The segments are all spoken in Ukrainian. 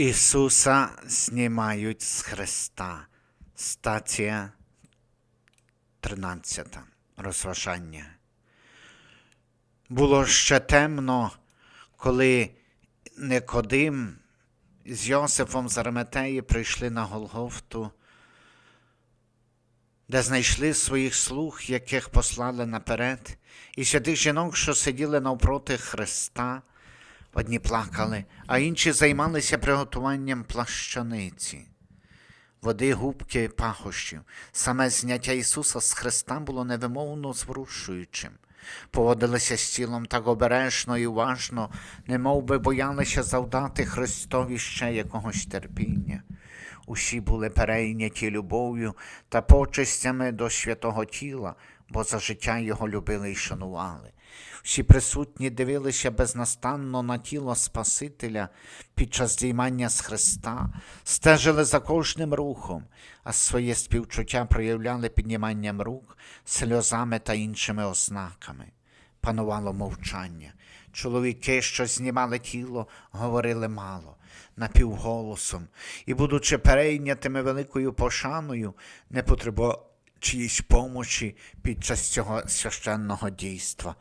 Ісуса знімають з Христа. Стація 13. Розважання. Було ще темно, коли Никодим з Йосифом з Араметеї прийшли на Голгофту, де знайшли своїх слуг, яких послали наперед, і святих жінок, що сиділи навпроти Христа. Одні плакали, а інші займалися приготуванням плащаниці, води, губки, пахощів. Саме зняття Ісуса з Христа було невимовно зворушуючим. Поводилися з тілом так обережно і уважно, немов би боялися завдати Христові ще якогось терпіння. Усі були перейняті любов'ю та почестями до святого тіла, бо за життя його любили і шанували. Всі присутні дивилися безнастанно на тіло Спасителя під час діймання з Христа, стежили за кожним рухом, а своє співчуття проявляли підніманням рук, сльозами та іншими ознаками. Панувало мовчання. Чоловіки, що знімали тіло, говорили мало, напівголосом, і, будучи перейнятими великою пошаною, не потребували чиїсь помочі під час цього священного дійства.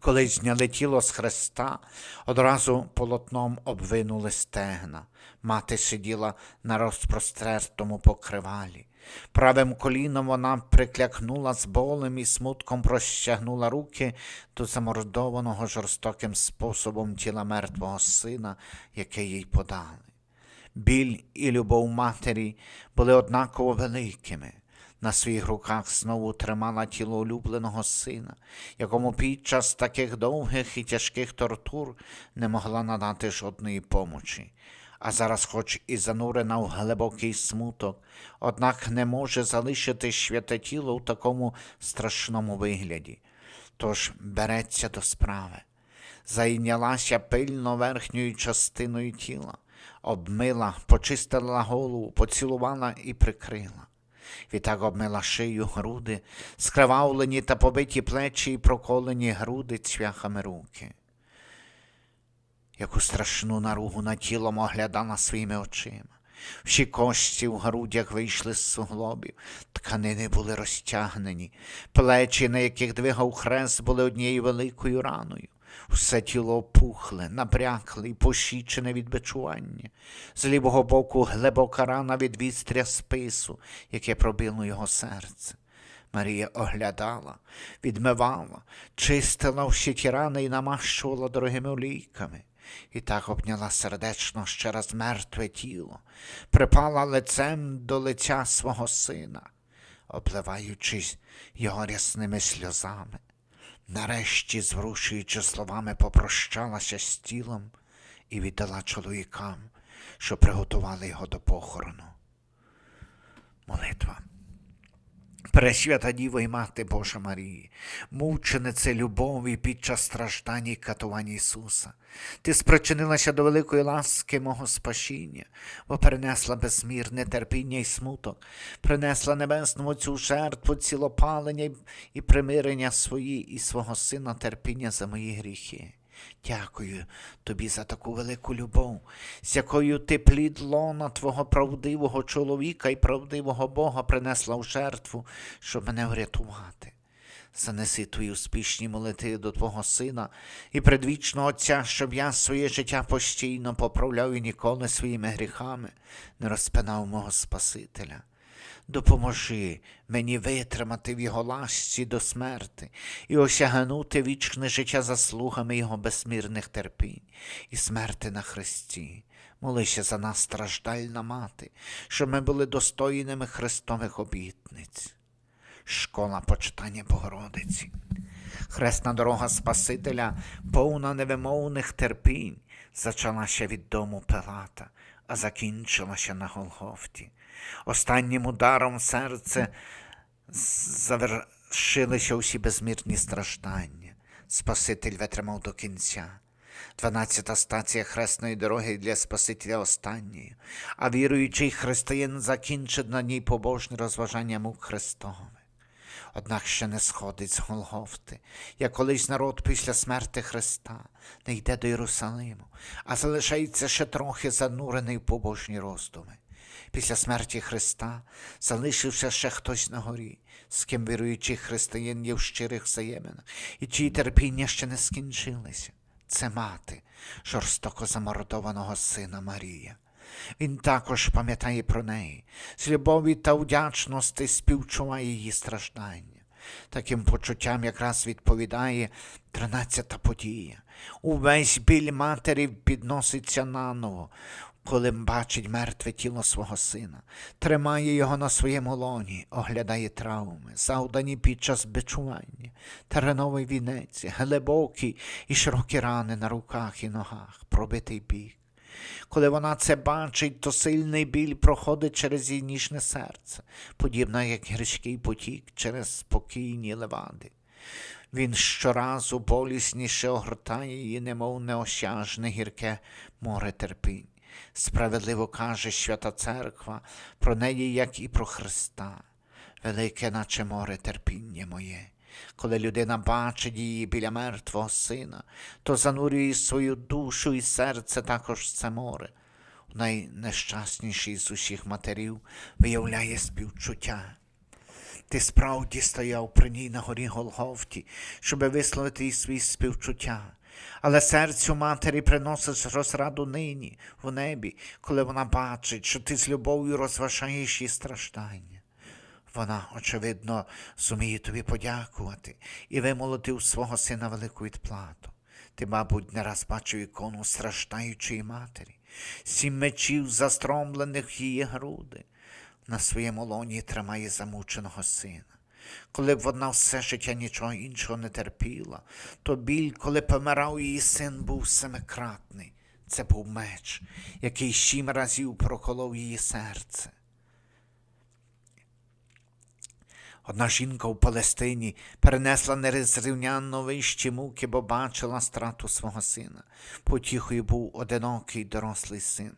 Коли зняли тіло з хреста, одразу полотном обвинули стегна. Мати сиділа на розпростертому покривалі. Правим коліном вона приклякнула з болем і смутком простягнула руки до замордованого жорстоким способом тіла мертвого сина, яке їй подали. Біль і любов матері були однаково великими. На своїх руках знову тримала тіло улюбленого сина, якому під час таких довгих і тяжких тортур не могла надати жодної помочі. А зараз, хоч і занурена в глибокий смуток, однак не може залишити святе тіло в такому страшному вигляді. Тож береться до справи. Зайнялася пильно верхньою частиною тіла, обмила, почистила голову, поцілувала і прикрила. Відтак обмила шию, груди, скривавлені та побиті плечі і проколені груди цвяхами руки. Яку страшну наругу над тілом оглядала своїми очима. Всі кості в грудях вийшли з суглобів, тканини були розтягнені, плечі, на яких двигав хрест, були однією великою раною. Все тіло опухле, набрякле і посічене від бичування. З лівого боку глибока рана від вістря спису, яке пробило його серце. Марія оглядала, відмивала, чистила всі ті рани і намащувала дорогими олійками. І так обняла сердечно ще раз мертве тіло, припала лицем до лиця свого сина, обливаючись його рясними сльозами. Нарешті, зворушуючи словами, попрощалася з тілом і віддала чоловікам, що приготували його до похорону. Молитва. Пресвята Діво і Мати Божа Марії, мученице любові під час страждань і катувань Ісуса, Ти спричинилася до великої ласки мого спасіння, бо перенесла безмірне терпіння і смуток, принесла небесному цю жертву цілопалення і примирення свої і свого Сина терпіння за мої гріхи. Дякую тобі за таку велику любов, з якою ти плід лона твого правдивого чоловіка і правдивого Бога принесла в жертву, щоб мене врятувати. Занеси твої успішні молитви до Твого Сина і предвічного Отця, щоб я своє життя постійно поправляв і ніколи своїми гріхами не розпинав мого Спасителя. Допоможи мені витримати в його ласці до смерти і осягнути вічне життя заслугами його безмірних терпінь і смерти на Христі. Молися за нас, страждальна мати, щоб ми були достойними Христових обітниць. Школа почитання Богородиці. Хресна дорога Спасителя, повна невимовних терпінь, зачалася від дому Пилата, а закінчилася на Голгофті. Останнім ударом серце завершилися усі безмірні страждання. Спаситель витримав до кінця. Дванадцята стація хресної дороги для Спасителя останньою, а віруючий християн закінчить на ній побожне розважання мук Христових. Однак ще не сходить з Голгофти, як колись народ після смерти Христа не йде до Єрусалиму, а залишається ще трохи занурений в побожні роздуми. Після смерті Христа залишився ще хтось на горі, з ким віруючий християн є в щирих взаєминах, і чиї терпіння ще не скінчилися. Це мати жорстоко замордованого сина Марія. Він також пам'ятає про неї, з любові та вдячності співчуває її страждання. Таким почуттям якраз відповідає тринадцята подія. Увесь біль матері підноситься наново, коли бачить мертве тіло свого сина, тримає його на своєму лоні, оглядає травми, завдані під час бичування, тереновий вінець, глибокі і широкі рани на руках і ногах, пробитий бік. Коли вона це бачить, то сильний біль проходить через її ніжне серце, подібно як гірський потік через спокійні левади. Він щоразу болісніше огортає її, немов неосяжне гірке море терпінь. Справедливо каже Свята Церква про неї, як і про Христа, велике, наче море терпіння моє. Коли людина бачить її біля мертвого сина, то занурює свою душу і серце також в це море. У найнещаснішій з усіх матерів виявляє співчуття. Ти справді стояв при ній на горі Голгофті, щоби висловити їй свої співчуття. Але серцю матері приносиш розраду нині, в небі, коли вона бачить, що ти з любов'ю розважаєш її страждання. Вона, очевидно, зуміє тобі подякувати і вимолити у свого сина велику відплату. Ти, мабуть, не раз бачив ікону страждаючої матері, сім мечів, застромлених в її груди. На своєму лоні тримає замученого сина. Коли б вона все життя нічого іншого не терпіла, то біль, коли помирав її син, був семикратний. Це був меч, який сім разів проколов її серце. Одна жінка в Палестині перенесла нерозрівнянно вищі муки, бо бачила страту свого сина. Потіхою був одинокий дорослий син.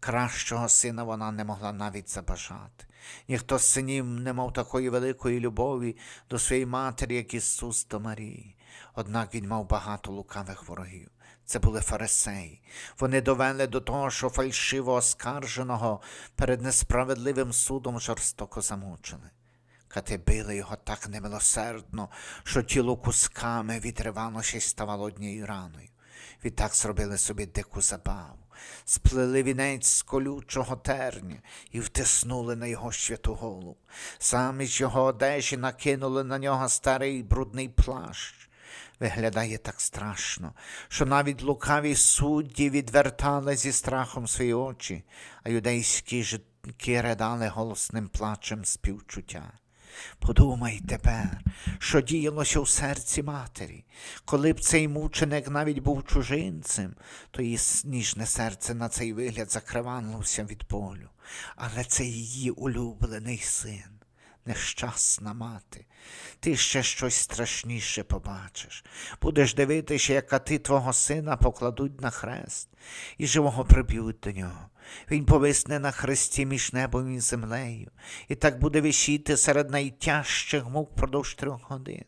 Кращого сина вона не могла навіть забажати. Ніхто з синів не мав такої великої любові до своєї матері, як Ісус до Марії. Однак він мав багато лукавих ворогів. Це були фарисеї. Вони довели до того, що фальшиво оскарженого перед несправедливим судом жорстоко замучили. Кати били його так немилосердно, що тіло кусками відривалося й ставало однією раною. Відтак зробили собі дику забаву, сплели вінець з колючого терня і втиснули на його святу голову. Замість його одежі накинули на нього старий брудний плащ. Виглядає так страшно, що навіть лукаві судді відвертали зі страхом свої очі, а юдейські жінки ридали голосним плачем співчуття. Подумай тепер, що діялося у серці матері. Коли б цей мученик навіть був чужинцем, то її ніжне серце на цей вигляд закривалося від болю. Але це її улюблений син, нещасна мати. Ти ще щось страшніше побачиш. Будеш дивитися, як кати твого сина покладуть на хрест і живого приб'ють до нього. Він повисне на хресті між небом і землею, і так буде висіти серед найтяжчих мук впродовж трьох годин.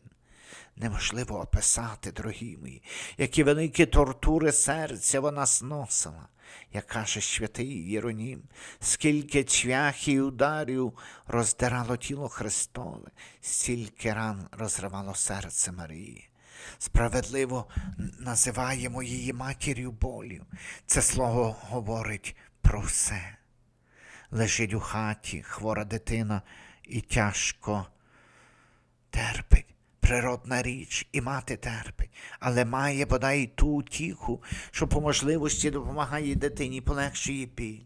Неможливо описати, дорогі мої, які великі тортури серця вона зносила, як каже святий Єронім, скільки цвях і ударів роздирало тіло Христове, стільки ран розривало серце Марії. Справедливо називаємо її матір'ю болів. Це слово говорить про все. Лежить у хаті хвора дитина і тяжко терпить. Природна річ, і мати терпить, але має бодай ту утіху, що по можливості допомагає дитині, полегшує біль.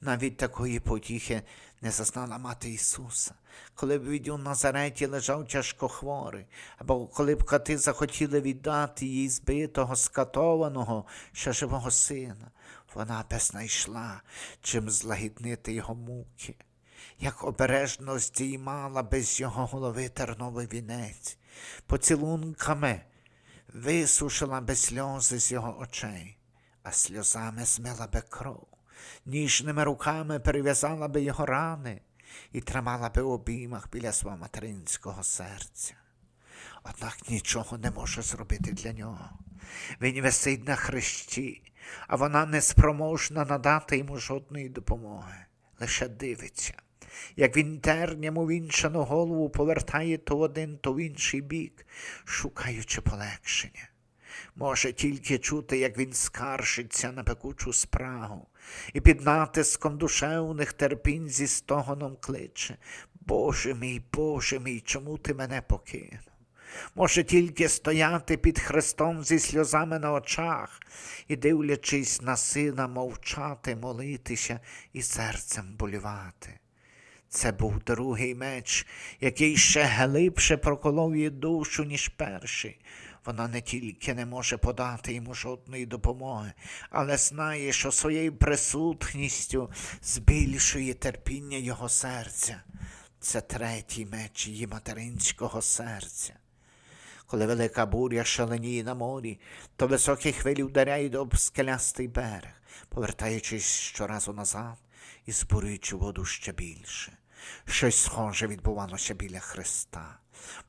Навіть такої потіхи не зазнала мати Ісуса. Коли б він у Назареті лежав тяжко хворий, або коли б кати захотіли віддати їй збитого, скатованого, ще живого сина, вона б знайшла, чим злагіднити його муки. Як обережно здіймала без його голови терновий вінець, поцілунками висушила би сльози з його очей, а сльозами змила би кров, ніжними руками перев'язала би його рани, і тримала би в обіймах біля свого материнського серця. Однак нічого не може зробити для нього. Він висить на хресті, а вона неспроможна надати йому жодної допомоги, лише дивиться, як він терням увінчану голову повертає то в один, то в інший бік, шукаючи полегшення. Може тільки чути, як він скаржиться на пекучу спрагу, і під натиском душевних терпінь зі стогоном кличе Боже мій, Боже мій, чому ти мене покинув? Може тільки стояти під хрестом зі сльозами на очах і, дивлячись на сина, мовчати, молитися і серцем болювати. Це був другий меч, який ще глибше проколов її душу, ніж перший. Вона не тільки не може подати йому жодної допомоги, але знає, що своєю присутністю збільшує терпіння його серця. Це третій меч її материнського серця. Коли велика буря шаленіє на морі, то високі хвилі вдаряють об скелястий берег, повертаючись щоразу назад і збурюючи воду ще більше. Щось схоже відбувалося біля Христа.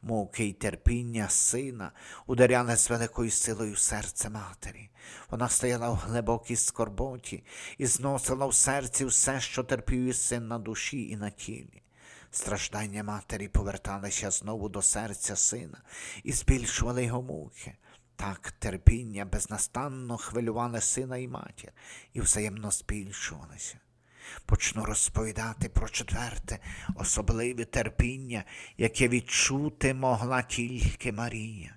Муки й терпіння сина ударяли з великою силою серце матері. Вона стояла в глибокій скорботі і зносила в серці все, що терпів її син на душі і на тілі. Страждання матері поверталися знову до серця сина і збільшували його муки. Так терпіння безнастанно хвилювали сина і матір і взаємно збільшувалися. Почну розповідати про четверте, особливе терпіння, яке відчути могла тільки Марія.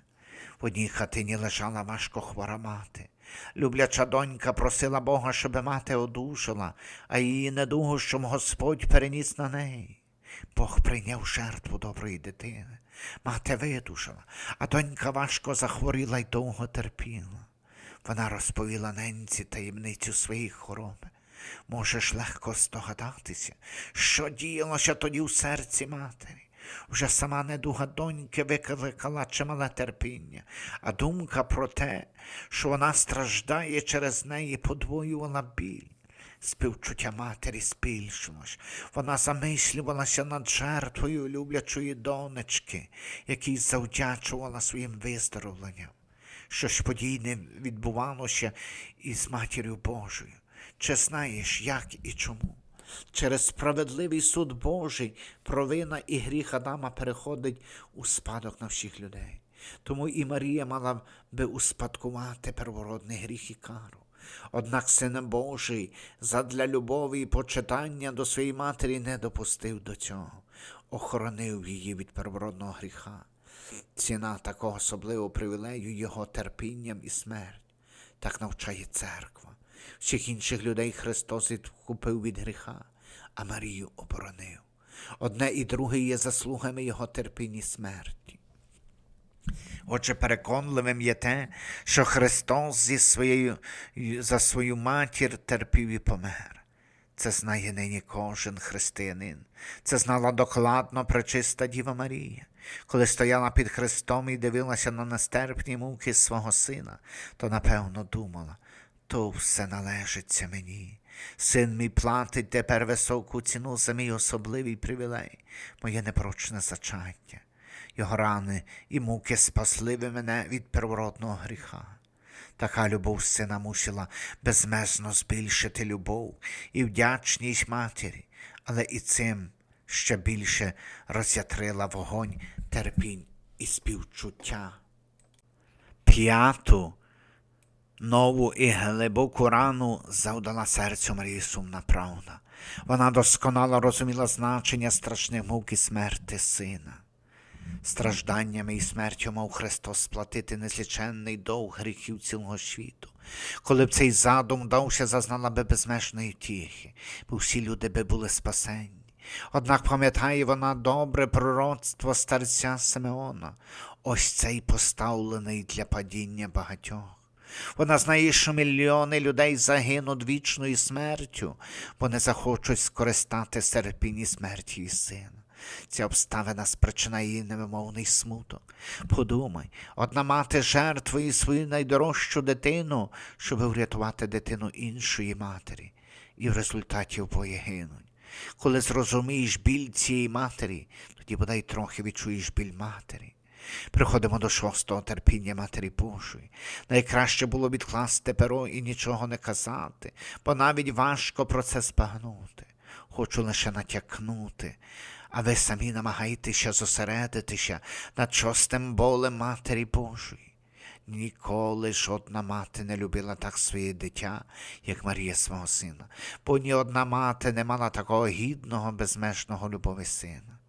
В одній хатині лежала важко хвора мати. Любляча донька просила Бога, щоби мати одужала, а її недугу, щоб Господь переніс на неї. Бог прийняв жертву доброї дитини. Мати видужала, а донька важко захворіла й довго терпіла. Вона розповіла ненці таємницю своєї хвороби. Можеш легко здогадатися, що діялося тоді у серці матері. Вже сама недуга доньки викликала чимале терпіння, а думка про те, що вона страждає через неї, подвоювала біль. Співчуття матері збільшилось. Вона замислювалася над жертвою люблячої донечки, якій завдячувала своїм виздоровленням. Щось подійне відбувалося із матір'ю Божою. Чи знаєш, як і чому? Через справедливий суд Божий провина і гріх Адама переходить у спадок на всіх людей. Тому і Марія мала би успадкувати первородний гріх і кару. Однак Син Божий задля любові і почитання до своєї матері не допустив до цього, охоронив її від первородного гріха. Ціна такого особливого привілею його терпінням і смерть. Так навчає церква. Всіх інших людей Христос відкупив від гріха, а Марію оборонив. Одне і друге є заслугами його терпіння і смерті. Отже, переконливим є те, що Христос зі своєю, за свою матір терпів і помер. Це знає нині кожен християнин. Це знала докладно пречиста Діва Марія. Коли стояла під Христом і дивилася на нестерпні муки свого сина, то напевно думала, то все належиться мені. Син мій платить тепер високу ціну за мій особливий привілей, моє непрочне зачаття. Його рани і муки спасли ви мене від первородного гріха. Така любов сина мусила безмежно збільшити любов і вдячність матері, але і цим ще більше роз'ятрила вогонь терпінь і співчуття. П'яту Нову і глибоку рану завдала серцю Марії сумна правда. Вона досконало розуміла значення страшних мук і смерти сина. Стражданнями і смертю мав Христос сплатити незліченний довг гріхів цілого світу. Коли б цей задум дався, зазнала би безмежної тіхи, бо всі люди би були спасенні. Однак пам'ятає вона добре пророцтво старця Симеона, ось цей поставлений для падіння багатьох. Вона знає, що мільйони людей загинуть вічною смертю, бо не захочуть скористати серпінні смерті її сина. Ця обставина спричинає її невимовний смуток. Подумай, одна мати жертвує свою найдорожчу дитину, щоб врятувати дитину іншої матері, і в результаті обоє гинуть. Коли зрозумієш біль цієї матері, тоді бодай трохи відчуєш біль матері. Приходимо до шостого терпіння Матері Божої. Найкраще було відкласти перо і нічого не казати, бо навіть важко про це збагнути. Хочу лише натякнути, а ви самі намагаєтеся зосередитися над шостим болем Матері Божої. Ніколи жодна мати не любила так своє дитя, як Марія свого сина, бо ні одна мати не мала такого гідного, безмежного любові сина.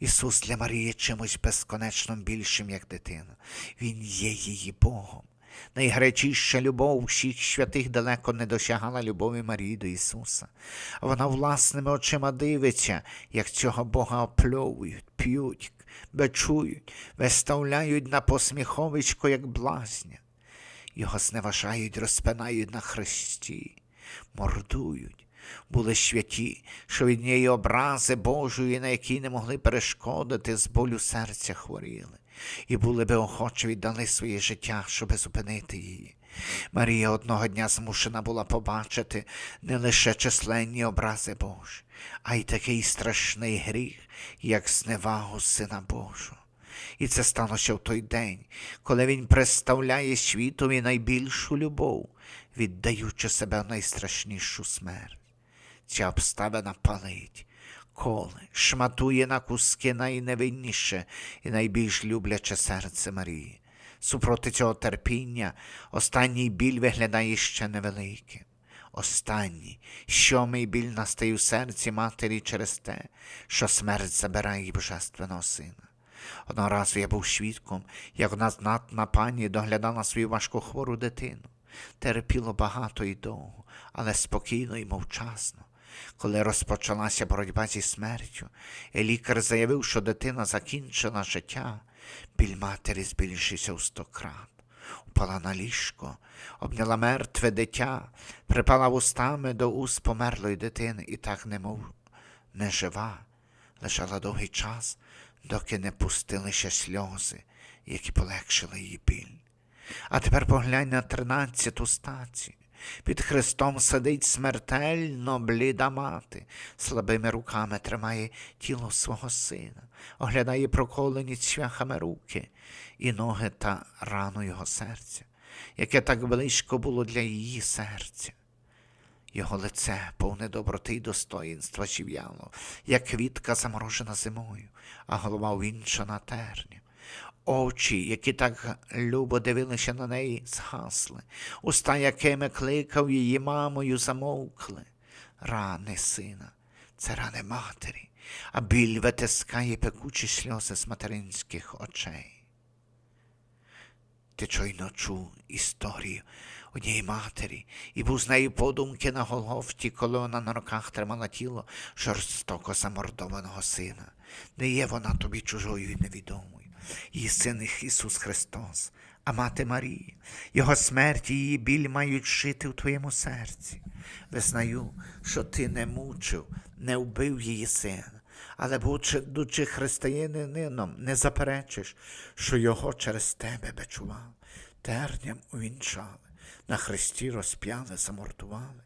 Ісус для Марії чимось безконечно більшим, як дитина. Він є її Богом. Найгарячіша любов всіх святих далеко не досягала любові Марії до Ісуса. Вона власними очима дивиться, як цього Бога опльовують, п'ють, бичують, виставляють на посміховичко, як блазня. Його зневажають, розпинають на хресті, мордують. Були святі, що від неї образи Божої, на які не могли перешкодити, з болю серця хворіли, і були би охоче віддали своє життя, щоби зупинити її. Марія одного дня змушена була побачити не лише численні образи Божі, а й такий страшний гріх, як зневагу Сина Божого. І це сталося в той день, коли він представляє світові найбільшу любов, віддаючи себе в найстрашнішу смерть. Ця обставина палить, коле, шматує на куски найневинніше і найбільш любляче серце Марії. Супроти цього терпіння останній біль виглядає ще невеликим. Останній, сьомий біль настає у серці матері через те, що смерть забирає її божественного сина. Одного разу я був свідком, як одна знатна пані доглядала свою важкохвору дитину. Терпіло багато і довго, але спокійно і мовчасно. Коли розпочалася боротьба зі смертю, і лікар заявив, що дитина закінчила життя, біль матері збільшився у сто крат. Упала на ліжко, обняла мертве дитя, припала вустами до уст померлої дитини і так немов не жива, лежала довгий час, доки не пустилися сльози, які полегшили її біль. А тепер поглянь на тринадцяту стацію. Під Христом сидить смертельно бліда мати, слабими руками тримає тіло свого сина, оглядає проколені цвяхами руки і ноги та рану його серця, яке так близько було для її серця. Його лице, повне доброти й достоїнства зів'яло, як квітка заморожена зимою, а голова увінчана тернем. Очі, які так любо дивилися на неї, згасли, уста, якими кликав її мамою, замовкли. Рани сина, це рани матері, а біль витискає пекучі сльози з материнських очей. Ти чойно чув історію однієї матері і був з нею подумки на Голгофті, коли вона на руках тримала тіло жорстоко замордованого сина. Не є вона тобі чужою і невідомою. Її син Ісус Христос, а мати Марія, Його смерть і її біль мають жити в твоєму серці. Визнаю, що ти не мучив, не вбив її сина, але, будучи християнином, не заперечиш, що його через тебе бичував, терням увінчали, на хресті розп'яли, замортували.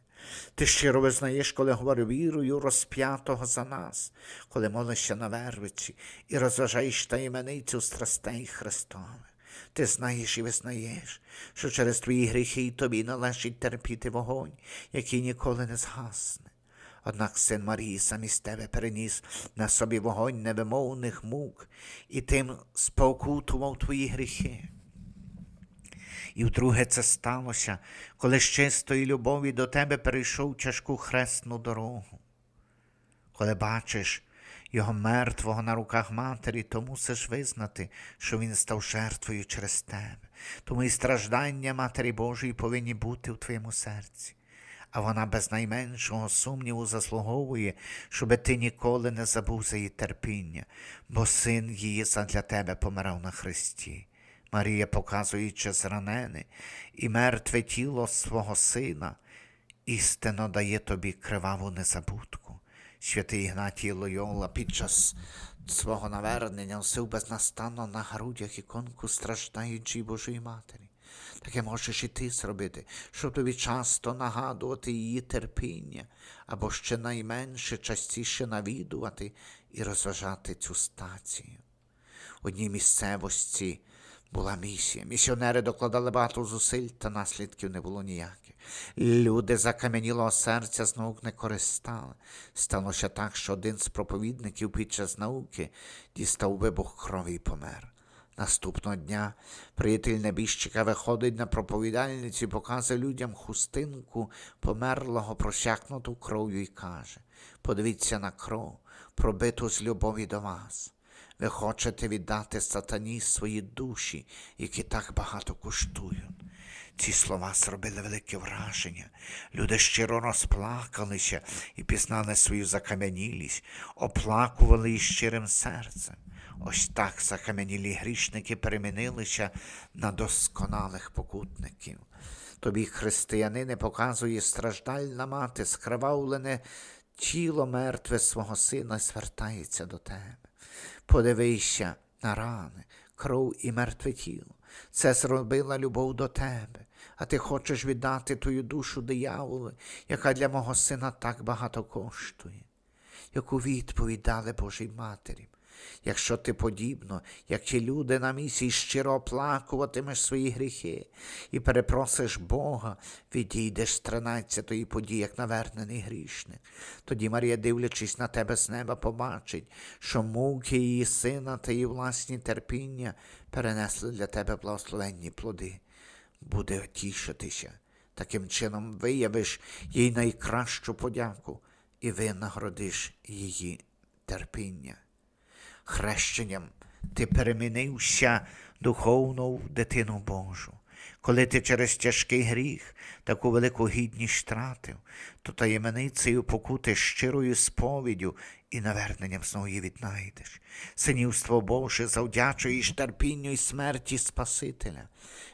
Ти щиро визнаєш, коли говорю вірою розп'ятого за нас, коли молишся на вервиці і розважаєш таємницю страстей Христових. Ти знаєш і визнаєш, що через твої гріхи тобі належить терпіти вогонь, який ніколи не згасне. Однак син Марії замість тебе переніс на собі вогонь невимовних мук і тим спокутував твої гріхи. І вдруге це сталося, коли з чистої любові до тебе перейшов тяжку хресну дорогу. Коли бачиш його мертвого на руках матері, то мусиш визнати, що він став жертвою через тебе. Тому і страждання Матері Божої повинні бути в твоєму серці. А вона без найменшого сумніву заслуговує, щоби ти ніколи не забув за її терпіння, бо син її задля тебе помирав на Христі. Марія, показуючи зранене і мертве тіло свого сина, істинно дає тобі криваву незабудку. Святий Ігнатій Лойола під час свого навернення носив безнастанно на грудях іконку страждаючої Божої Матері. Таке можеш і ти зробити, щоб тобі часто нагадувати її терпіння, або ще найменше частіше навідувати і розважати цю стацію. Одній місцевості була місія. Місіонери докладали багато зусиль, та наслідків не було ніяких. Люди закам'янілого серця з наук не користали. Сталося так, що один з проповідників під час науки дістав вибух крові і помер. Наступного дня приятель небіжчика виходить на проповідальницю і показує людям хустинку померлого просякнуту кров'ю і каже: Подивіться на кров, пробиту з любові до вас. Ви хочете віддати сатані свої душі, які так багато коштують. Ці слова зробили велике враження. Люди щиро розплакалися і пізнали свою закам'янілість, оплакували із щирим серцем. Ось так закам'янілі грішники перемінилися на досконалих покутників. Тобі, християнине, показує страждальна мати, скривавлене тіло мертве свого сина звертається до тебе. Подивися на рани, кров і мертве тіло. Це зробила любов до тебе, а ти хочеш віддати твою душу дияволу, яка для мого сина так багато коштує. Яку відповідь дали Божій Матері? Якщо ти подібно, як ті люди на місії щиро оплакуватимеш свої гріхи і перепросиш Бога, відійдеш з тринадцятої події, як навернений грішник. Тоді Марія, дивлячись на тебе з неба, побачить, що муки її сина та її власні терпіння перенесли для тебе благословенні плоди. Буде тішитися. Таким чином виявиш їй найкращу подяку і винагородиш її терпіння хрещенням ти перемінився духовно дитину Божу. Коли ти через тяжкий гріх таку велику гідність втратив, то таємницею покути щирою сповіддю і наверненням знову її віднайдеш. Синівство Боже завдячуєш терпінню і смерті Спасителя.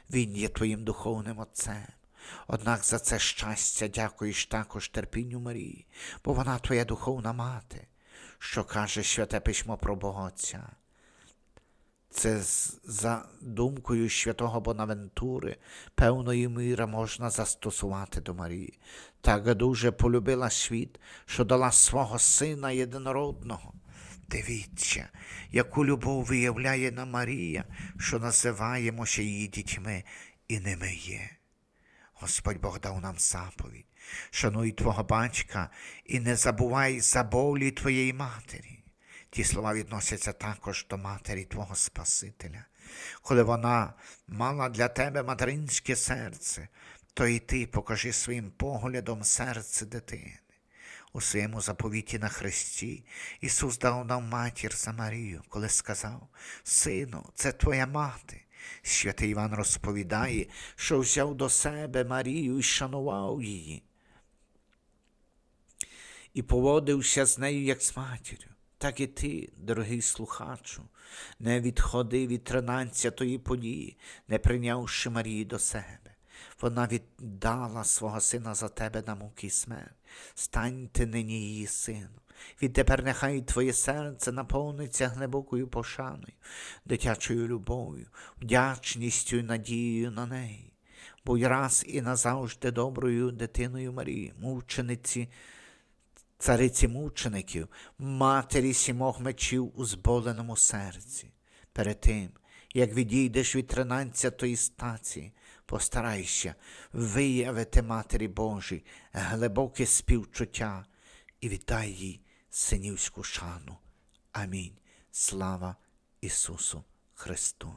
Він є твоїм духовним Отцем. Однак за це щастя дякуєш також терпінню Марії, бо вона твоя духовна мати що каже Святе Письмо про Бога Отця. Це за думкою святого Бонавентури певної міри можна застосувати до Марії. Так дуже полюбила світ, що дала свого сина єдинородного. Дивіться, яку любов виявляє нам Марія, що називаємося її дітьми, і ними є. Господь Бог дав нам заповідь. Шануй твого батька і не забувай за болі твоєї матері. Ті слова відносяться також до матері Твого Спасителя. Коли вона мала для тебе материнське серце, то і ти покажи своїм поглядом серце дитини. У своєму заповіті на Христі Ісус дав нам матір за Марію, коли сказав: Сину, це твоя мати. Святий Іван розповідає, що взяв до себе Марію і шанував її, і поводився з нею як з матір'ю. Так і ти, дорогий слухачу, не відходи від тринадцятої події, не прийнявши Марії до себе. Вона віддала свого сина за тебе на муки й смерть. Стань ти нині її сином. Відтепер нехай твоє серце наповниться глибокою пошаною, дитячою любов'ю, вдячністю і надією на неї. Будь раз і назавжди доброю дитиною Марії, мучениці, цариці мучеників, матері сімох мечів у зболеному серці. Перед тим, як відійдеш від тринадцятої стації, постарайся виявити Матері Божій глибоке співчуття і віддай їй синівську шану. Амінь. Слава Ісусу Христу!